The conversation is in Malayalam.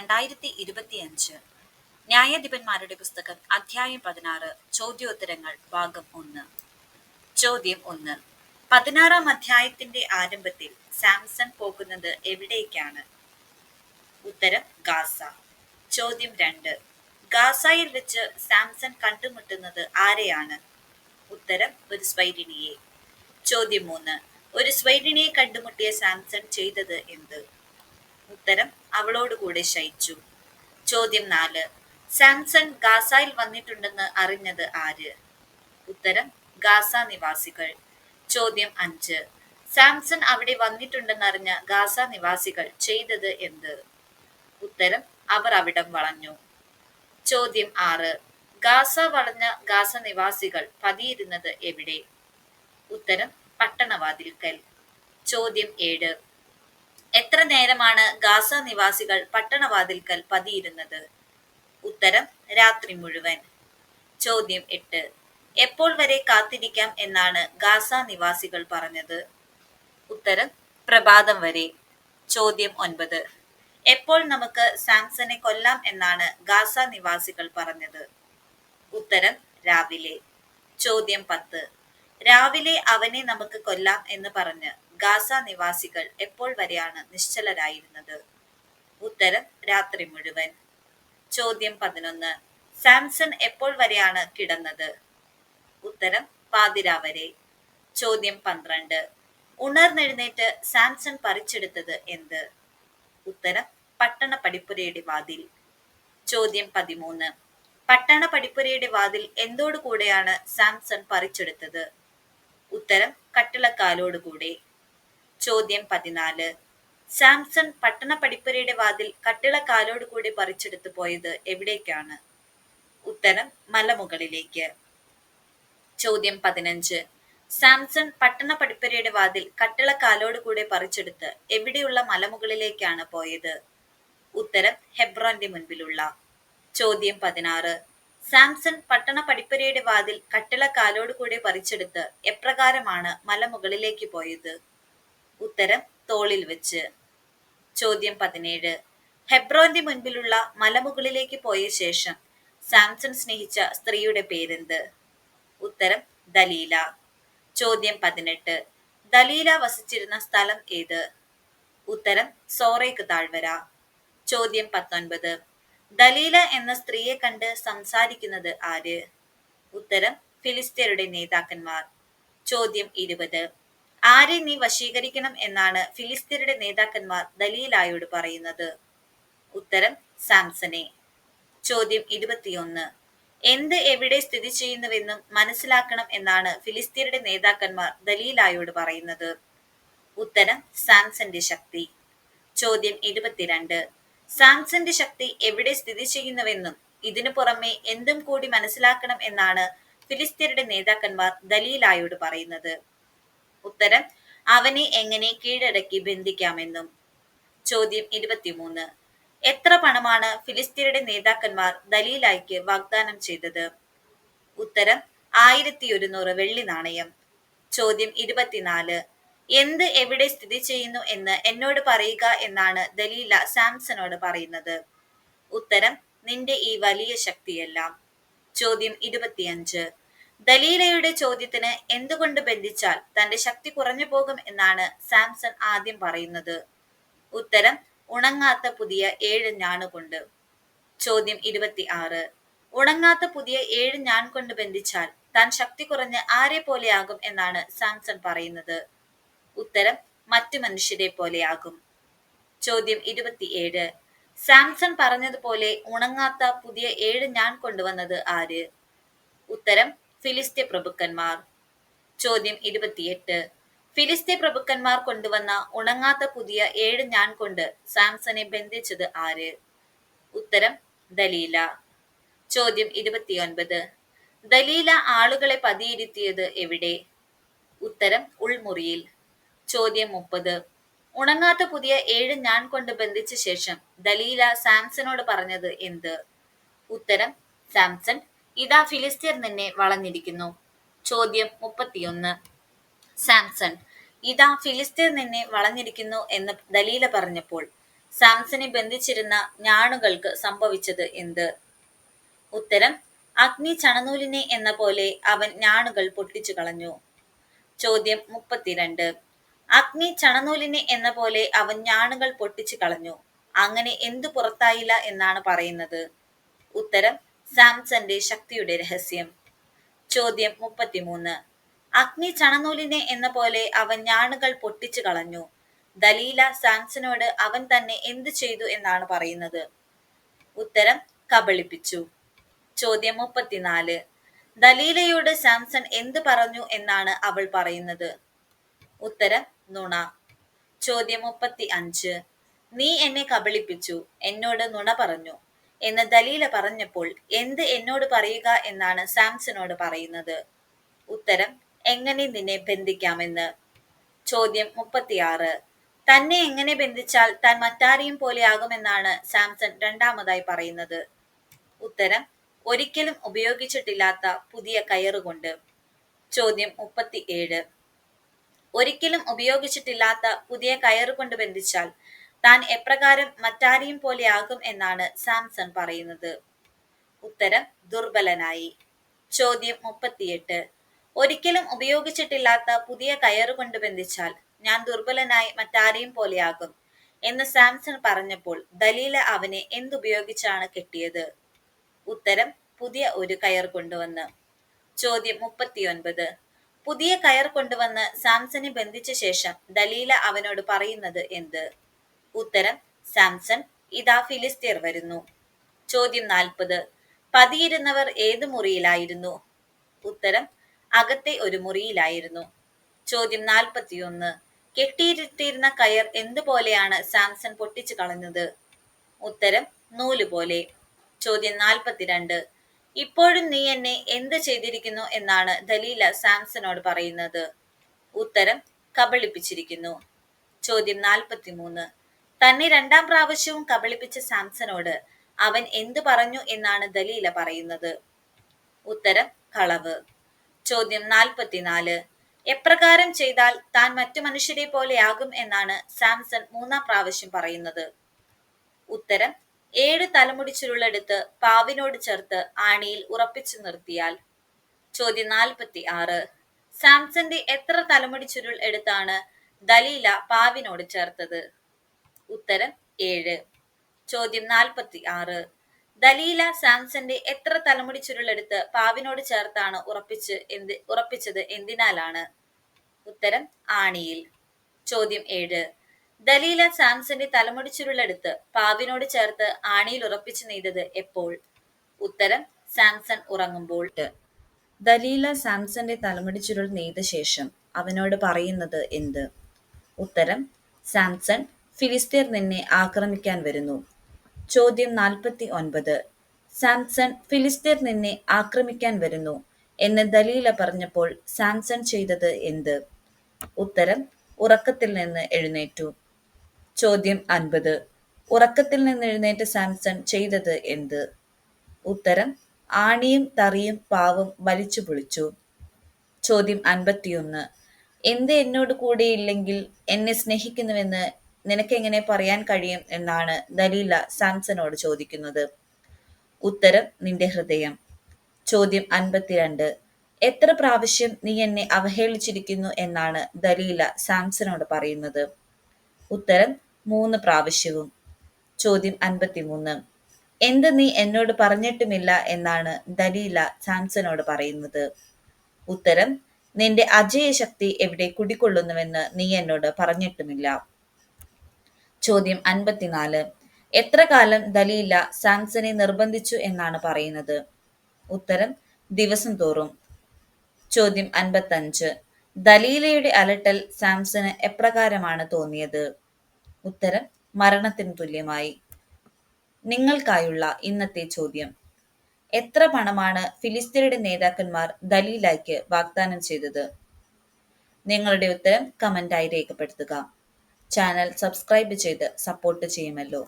രണ്ടായിരത്തി ഇരുപത്തിയഞ്ച് ന്യായാധിപന്മാരുടെ പുസ്തകം അധ്യായം പതിനാറ് ചോദ്യോത്തരങ്ങൾ ഭാഗം ഒന്ന്. ചോദ്യം ഒന്ന്. പതിനാറാം അധ്യായത്തിന്റെ ആരംഭത്തിൽ സാംസൺ പോകുന്നത് എവിടേക്കാണ്? ഉത്തരം ഗാസ. ചോദ്യം രണ്ട്. ഗാസയിൽ വെച്ച് സാംസൺ കണ്ടുമുട്ടുന്നത് ആരെയാണ്? ഉത്തരം ഒരു സ്വൈരിണിയെ. ചോദ്യം മൂന്ന്. ഒരു സ്വൈരിണിയെ കണ്ടുമുട്ടിയ സാംസൺ ചെയ്തത് എന്ത്? ഉത്തരം അവളോട് കൂടെ ശയിച്ചു. ചോദ്യം നാല്. സാംസൺ ഗാസയിൽ വന്നിട്ടുണ്ടെന്ന് അറിഞ്ഞത് ആര്? ഉത്തരം ഗാസ നിവാസികൾ. ചോദ്യം അഞ്ച്. സാംസൺ അവിടെ വന്നിട്ടുണ്ടെന്നറിഞ്ഞ ഗാസ നിവാസികൾ ചെയ്തത് എന്ത്? ഉത്തരം അവർ അവിടം വളഞ്ഞു. ചോദ്യം ആറ്. ഗാസ വളഞ്ഞ ഗാസ നിവാസികൾ പതിയിരുന്നത് എവിടെ? ഉത്തരം പട്ടണവാതിൽക്കൽ. ചോദ്യം ഏഴ്. എത്ര നേരമാണ് ഗാസ നിവാസികൾ പട്ടണവാതിൽക്കൽ പതിയിരുന്നത്? ഉത്തരം രാത്രി മുഴുവൻ. ചോദ്യം എട്ട്. എപ്പോൾ വരെ കാത്തിരിക്കാം എന്നാണ് ഗാസ നിവാസികൾ പറഞ്ഞത്? ഉത്തരം പ്രഭാതം വരെ. ചോദ്യം ഒൻപത്. എപ്പോൾ നമുക്ക് സാംസനെ കൊല്ലാം എന്നാണ് ഗാസ നിവാസികൾ പറഞ്ഞത്? ഉത്തരം രാവിലെ. ചോദ്യം പത്ത്. രാവിലെ അവനെ നമുക്ക് കൊല്ലാം എന്ന് പറഞ്ഞ് ഗാസ നിവാസികൾ എപ്പോൾ വരെയാണ് നിശ്ചലരായിരുന്നത്? ഉത്തരം രാത്രി മുഴുവൻ. ചോദ്യം പതിനൊന്ന്. സാംസൺ എപ്പോൾ വരെയാണ് കിടന്നത്? ഉത്തരം പാതിരാവരെ ചോദ്യം പന്ത്രണ്ട്. ഉണർന്നെഴുന്നേറ്റ് സാംസൺ പറിച്ചെടുത്തത് എന്ത്? ഉത്തരം പട്ടണ പടിപ്പുരയുടെ വാതിൽ. ചോദ്യം പതിമൂന്ന്. പട്ടണ പടിപ്പുരയുടെ വാതിൽ എന്തോടു കൂടെയാണ് സാംസൺ പറിച്ചെടുത്തത്? ഉത്തരം കട്ടിളക്കാലോടുകൂടെ. ചോദ്യം പതിനാല്. സാംസൺ പട്ടണ പടിപ്പുരയുടെ വാതിൽ കട്ടിളക്കാലോട് കൂടി പറിച്ചെടുത്തു പോയത് എവിടേക്കാണ്? ഉത്തരം മലമുകളിലേക്ക്. ചോദ്യം പതിനഞ്ച്. സാംസൺ പട്ടണ പടിപ്പുരയുടെ വാതിൽ കട്ടിളക്കാലോട് കൂടെ പറിച്ചെടുത്ത് എവിടെയുള്ള മലമുകളിലേക്കാണ് പോയത്? ഉത്തരം ഹെബ്രോന്റെ മുൻപിലുള്ള. ചോദ്യം പതിനാറ്. സാംസൺ പട്ടണ പടിപ്പുരയുടെ വാതിൽ കട്ടിളക്കാലോട് കൂടെ പറിച്ചെടുത്ത് എപ്രകാരമാണ് മലമുകളിലേക്ക് പോയത്? ഉത്തരം തോളിൽ വെച്ച്. ചോദ്യം പതിനേഴ്. ഹെബ്രോന്റെ മുൻപിലുള്ള മലമുകളിലേക്ക് പോയ ശേഷം സാംസൺ സ്നേഹിച്ച സ്ത്രീയുടെ പേരെന്ത്? ഉത്തരം ദലീല. ചോദ്യം പതിനെട്ട്. ദലീല വസിച്ചിരുന്ന സ്ഥലം ഏത്? ഉത്തരം സോറേക്ക് താഴ്വര. ചോദ്യം പത്തൊൻപത്. ദലീല എന്ന സ്ത്രീയെ കണ്ട് സംസാരിക്കുന്നത് ആര്? ഉത്തരം ഫിലിസ്തീനയുടെ നേതാക്കന്മാർ. ചോദ്യം ഇരുപത്. ആരെ നീ വശീകരിക്കണം എന്നാണ് ഫിലിസ്തീനയുടെ നേതാക്കന്മാർ ദലീലായോട് പറയുന്നത്. ഉത്തരം സാംസനെ ചോദ്യം ഇരുപത്തിയൊന്ന്. എന്ത് എവിടെ സ്ഥിതി ചെയ്യുന്നുവെന്നും മനസ്സിലാക്കണം എന്നാണ് ഫിലിസ്തീനയുടെ നേതാക്കന്മാർ ദലീലായോട് പറയുന്നത്. ഉത്തരം സാംസന്റെ ശക്തി. ചോദ്യം ഇരുപത്തിരണ്ട്. സാംസന്റെ ശക്തി എവിടെ സ്ഥിതി ചെയ്യുന്നുവെന്നും ഇതിനു പുറമെ എന്തും കൂടി മനസ്സിലാക്കണം എന്നാണ് ഫിലിസ്തീനയുടെ നേതാക്കന്മാർ ദലീലായോട് പറയുന്നത്. ഉത്തരം അവനെ എങ്ങനെ കീഴടക്കി ബന്ധിക്കാമെന്നും. ചോദ്യം ഇരുപത്തിമൂന്ന്. എത്ര പണമാണ് ഫിലിസ്തീനയുടെ നേതാക്കന്മാർ ദലീലായിക്ക് വാഗ്ദാനം ചെയ്തത്? ഉത്തരം ആയിരത്തി ഒരുന്നൂറ് വെള്ളി നാണയം. ചോദ്യം ഇരുപത്തിനാല്. എന്ത് എവിടെ സ്ഥിതി ചെയ്യുന്നു എന്ന് എന്നോട് പറയുക എന്നാണ് ദലീല സാംസനോട് പറയുന്നത്. ഉത്തരം നിന്റെ ഈ വലിയ ശക്തിയെല്ലാം. ചോദ്യം ഇരുപത്തിയഞ്ച്. ദലീലയുടെ ചോദ്യത്തിന് എന്തുകൊണ്ട് ബന്ധിച്ചാൽ തന്റെ ശക്തി കുറഞ്ഞു പോകും എന്നാണ് സാംസൺ ആദ്യം പറയുന്നത്. ഉത്തരം ഉണങ്ങാത്ത പുതിയ ഏഴ് ഞാണുകൊണ്ട് ചോദ്യം ഇരുപത്തി ആറ് ഉണങ്ങാത്ത പുതിയ ഏഴ് ഞാൻ കൊണ്ട് ബന്ധിച്ചാൽ താൻ ശക്തി കുറഞ്ഞ് ആരെ പോലെയാകും എന്നാണ് സാംസൺ പറയുന്നത്. ഉത്തരം മറ്റു മനുഷ്യരെ പോലെയാകും. ചോദ്യം ഇരുപത്തിയേഴ്. സാംസൺ പറഞ്ഞതുപോലെ ഉണങ്ങാത്ത പുതിയ ഏഴ് ഞാൻ കൊണ്ടുവന്നത് ആര്? ഉത്തരം ഫിലിസ്തീൻ പ്രഭുക്കന്മാർ. ചോദ്യം ഇരുപത്തിയെട്ട്. ഫിലിസ്തീൻ പ്രഭുക്കന്മാർ കൊണ്ടുവന്ന ഉണങ്ങാത്ത പുതിയ ഏഴ് ഞാൻ കൊണ്ട് സാംസനെ ബന്ധിച്ചത് ആര്? ഉത്തരം ദലീല. ചോദ്യം ഇരുപത്തിയൊൻപത്. ദലീല ആളുകളെ പതിയിരുത്തിയത് എവിടെ? ഉത്തരം ഉൾമുറിയിൽ. ചോദ്യം മുപ്പത്. ഉണങ്ങാത്ത പുതിയ ഏഴ് ഞാൻ കൊണ്ട് ബന്ധിച്ച ശേഷം ദലീല സാംസനോട് പറഞ്ഞത് എന്ത്? ഉത്തരം സാംസൺ ഇതാ ഫിലിസ്തീർ നിന്നെ വളഞ്ഞിരിക്കുന്നു. ചോദ്യം മുപ്പത്തിയൊന്ന്. സാംസൺ ഇതാ ഫിലിസ്തീർ നിന്നെ വളഞ്ഞിരിക്കുന്നു എന്ന് ദലീല പറഞ്ഞപ്പോൾ സാംസനെ ബന്ധിച്ചിരുന്ന ഞാണുകൾക്ക് സംഭവിച്ചത് എന്ത്? ഉത്തരം അഗ്നി ചണനൂലിനെ എന്ന പോലെ അവൻ ഞാണുകൾ പൊട്ടിച്ചു കളഞ്ഞു. ചോദ്യം മുപ്പത്തിരണ്ട്. അഗ്നി ചണനൂലിനെ എന്ന പോലെ അവൻ ഞാണുകൾ പൊട്ടിച്ചു കളഞ്ഞു. അങ്ങനെ എന്തു പുറത്തായില്ല എന്നാണ് പറയുന്നത്? ഉത്തരം സാംസന്റെ ശക്തിയുടെ രഹസ്യം. ചോദ്യം മുപ്പത്തിമൂന്ന്. അഗ്നി ചണനൂലിനെ എന്ന പോലെ അവൻ ഞാണുകൾ പൊട്ടിച്ചു കളഞ്ഞു. ദലീല സാംസനോട് അവൻ തന്നെ എന്ത് ചെയ്തു എന്നാണ് പറയുന്നത്? ഉത്തരം കബളിപ്പിച്ചു. ചോദ്യം മുപ്പത്തിനാല്. ദലീലയോട് സാംസൺ എന്ത് പറഞ്ഞു എന്നാണ് അവൾ പറയുന്നത്? ഉത്തരം നുണ. ചോദ്യം മുപ്പത്തി അഞ്ച് നീ എന്നെ കബളിപ്പിച്ചു. എന്നോട് നുണ പറഞ്ഞു. എന്ന് ദലീല പറഞ്ഞപ്പോൾ എന്ത് എന്നോട് പറയുക എന്നാണ് സാംസനോട് പറയുന്നത്? ഉത്തരം എങ്ങനെ നിന്നെ ബന്ധിക്കാമെന്ന്. ചോദ്യം മുപ്പത്തിയാറ്. തന്നെ എങ്ങനെ ബന്ധിച്ചാൽ താൻ മറ്റാരെയും പോലെ ആകുമെന്നാണ് സാംസൺ രണ്ടാമതായി പറയുന്നത്. ഉത്തരം ഒരിക്കലും ഉപയോഗിച്ചിട്ടില്ലാത്ത പുതിയ കയറുകൊണ്ട്. ചോദ്യം മുപ്പത്തി ഏഴ് ഒരിക്കലും ഉപയോഗിച്ചിട്ടില്ലാത്ത പുതിയ കയറുകൊണ്ട് ബന്ധിച്ചാൽ താൻ എപ്രകാരം മറ്റാരെയും പോലെ ആകും എന്നാണ് സാംസൺ പറയുന്നത്. ഉത്തരം ദുർബലനായി. ചോദ്യം മുപ്പത്തിയെട്ട്. ഒരിക്കലും ഉപയോഗിച്ചിട്ടില്ലാത്ത പുതിയ കയറ് കൊണ്ട് ബന്ധിച്ചാൽ ഞാൻ ദുർബലനായി മറ്റാരെയും പോലെയാകും എന്ന് സാംസൺ പറഞ്ഞപ്പോൾ ദലീല അവനെ എന്തുപയോഗിച്ചാണ് കെട്ടിയത്? ഉത്തരം പുതിയ ഒരു കയർ കൊണ്ടുവന്ന്. ചോദ്യം മുപ്പത്തിയൊൻപത്. പുതിയ കയർ കൊണ്ടുവന്ന് സാംസനെ ബന്ധിച്ച ശേഷം ദലീല അവനോട് പറയുന്നത് എന്ത്? ഉത്തരം സാംസൺ ഇതാ ഫിലിസ്തീർ വരുന്നു. ചോദ്യം നാൽപ്പത് പതിയിരുന്നവർ ഏത് മുറിയിലായിരുന്നു? ഉത്തരം അകത്തെ ഒരു മുറിയിലായിരുന്നു. ചോദ്യം നാൽപ്പത്തിയൊന്ന് കെട്ടിയിരുത്തിയിരുന്ന കയർ എന്തുപോലെയാണ് സാംസൺ പൊട്ടിച്ചു കളഞ്ഞത്? ഉത്തരം നൂൽ പോലെ. ചോദ്യം നാൽപ്പത്തിരണ്ട് ഇപ്പോഴും നീ എന്നെ എന്ത് ചെയ്തിരിക്കുന്നു എന്നാണ് ദലീല സാംസനോട് പറയുന്നത്. ഉത്തരം കബളിപ്പിച്ചിരിക്കുന്നു. ചോദ്യം നാൽപ്പത്തിമൂന്ന് തന്നെ രണ്ടാം പ്രാവശ്യവും കബളിപ്പിച്ച സാംസനോട് അവൻ എന്തു പറഞ്ഞു എന്നാണ് ദലീല പറയുന്നത്? ഉത്തരം കളവ്. ചോദ്യം നാൽപ്പത്തിനാല്. എപ്രകാരം ചെയ്താൽ താൻ മറ്റു മനുഷ്യരെ പോലെയാകും എന്നാണ് സാംസൺ മൂന്നാം പ്രാവശ്യം പറയുന്നത്? ഉത്തരം ഏഴ് തലമുടി ചുരുളെടുത്ത് പാവിനോട് ചേർത്ത് ആണിയിൽ ഉറപ്പിച്ചു നിർത്തിയാൽ. ചോദ്യം നാൽപ്പത്തി ആറ് സാംസന്റെ എത്ര തലമുടി ചുരുൾ എടുത്താണ് ദലീല പാവിനോട് ചേർത്തത്? ഉത്തരം ഏഴ്. ചോദ്യം നാൽപ്പത്തി ആറ് ദലീല സാംസന്റെ എത്ര തലമുടി ചുരുളെടുത്ത് പാവിനോട് ചേർത്താണ് ഉറപ്പിച്ച് എന്ത് ഉറപ്പിച്ചത് എന്തിനാലാണ്? ഉത്തരം ആണിയിൽ. ചോദ്യം ഏഴ്. ദലീല സാംസന്റെ തലമുടി ചുരുളെടുത്ത് പാവിനോട് ചേർത്ത് ആണിയിൽ ഉറപ്പിച്ചു നെയ്തത് എപ്പോൾ? ഉത്തരം സാംസൺ ഉറങ്ങുമ്പോൾ. ദലീല സാംസന്റെ തലമുടി ചുരുൾ നെയ്ത ശേഷം അവനോട് പറയുന്നത് എന്ത്? ഉത്തരം സാംസൺ ഫിലിസ്തീർ നിന്നെ ആക്രമിക്കാൻ വരുന്നു. ചോദ്യം നാൽപ്പത്തി ഒൻപത് സാംസൺ ഫിലിസ്തീർ നിന്നെ ആക്രമിക്കാൻ വരുന്നു എന്ന് ദലീല പറഞ്ഞപ്പോൾ സാംസൺ ചെയ്തത് എന്ത്? ഉത്തരം ഉറക്കത്തിൽ നിന്ന് എഴുന്നേറ്റു. ചോദ്യം അൻപത്. ഉറക്കത്തിൽ നിന്ന് എഴുന്നേറ്റ സാംസൺ ചെയ്തത് എന്ത്? ഉത്തരം ആണിയും തറിയും പാവും വലിച്ചു പൊളിച്ചു. ചോദ്യം അൻപത്തിയൊന്ന്. എന്ത് എന്നോട് കൂടെയില്ലെങ്കിൽ എന്നെ സ്നേഹിക്കുന്നുവെന്ന് നിനക്കെങ്ങനെ പറയാൻ കഴിയും എന്നാണ് ദലീല സാംസനോട് ചോദിക്കുന്നത്. ഉത്തരം നിന്റെ ഹൃദയം. ചോദ്യം അൻപത്തിരണ്ട്. എത്ര പ്രാവശ്യം നീ എന്നെ അവഹേളിച്ചിരിക്കുന്നു എന്നാണ് ദലീല സാംസനോട് പറയുന്നത്. ഉത്തരം മൂന്ന് പ്രാവശ്യവും. ചോദ്യം അൻപത്തിമൂന്ന്. എന്ത് നീ എന്നോട് പറഞ്ഞിട്ടുമില്ല എന്നാണ് ദലീല സാംസനോട് പറയുന്നത്. ഉത്തരം നിന്റെ അജയ ശക്തി എവിടെ കുടികൊള്ളുന്നുവെന്ന് നീ എന്നോട് പറഞ്ഞിട്ടുമില്ല. ചോദ്യം അൻപത്തിനാല്. എത്ര കാലം ദലീല സാംസനെ നിർബന്ധിച്ചു എന്നാണ് പറയുന്നത്? ഉത്തരം ദിവസം തോറും. ചോദ്യം അൻപത്തഞ്ച്. ദലീലയുടെ അലട്ടൽ സാംസന് എപ്രകാരമാണ് തോന്നിയത്? ഉത്തരം മരണത്തിന് തുല്യമായി. നിങ്ങൾക്കായുള്ള ഇന്നത്തെ ചോദ്യം. എത്ര പണമാണ് ഫിലിസ്തീനയുടെ നേതാക്കന്മാർ ദലീലയ്ക്ക് വാഗ്ദാനം ചെയ്തത്? നിങ്ങളുടെ ഉത്തരം കമന്റായി രേഖപ്പെടുത്തുക. ചാനൽ സബ്സ്ക്രൈബ് ചെയ്ത് സപ്പോർട്ട് ചെയ്യുമല്ലോ.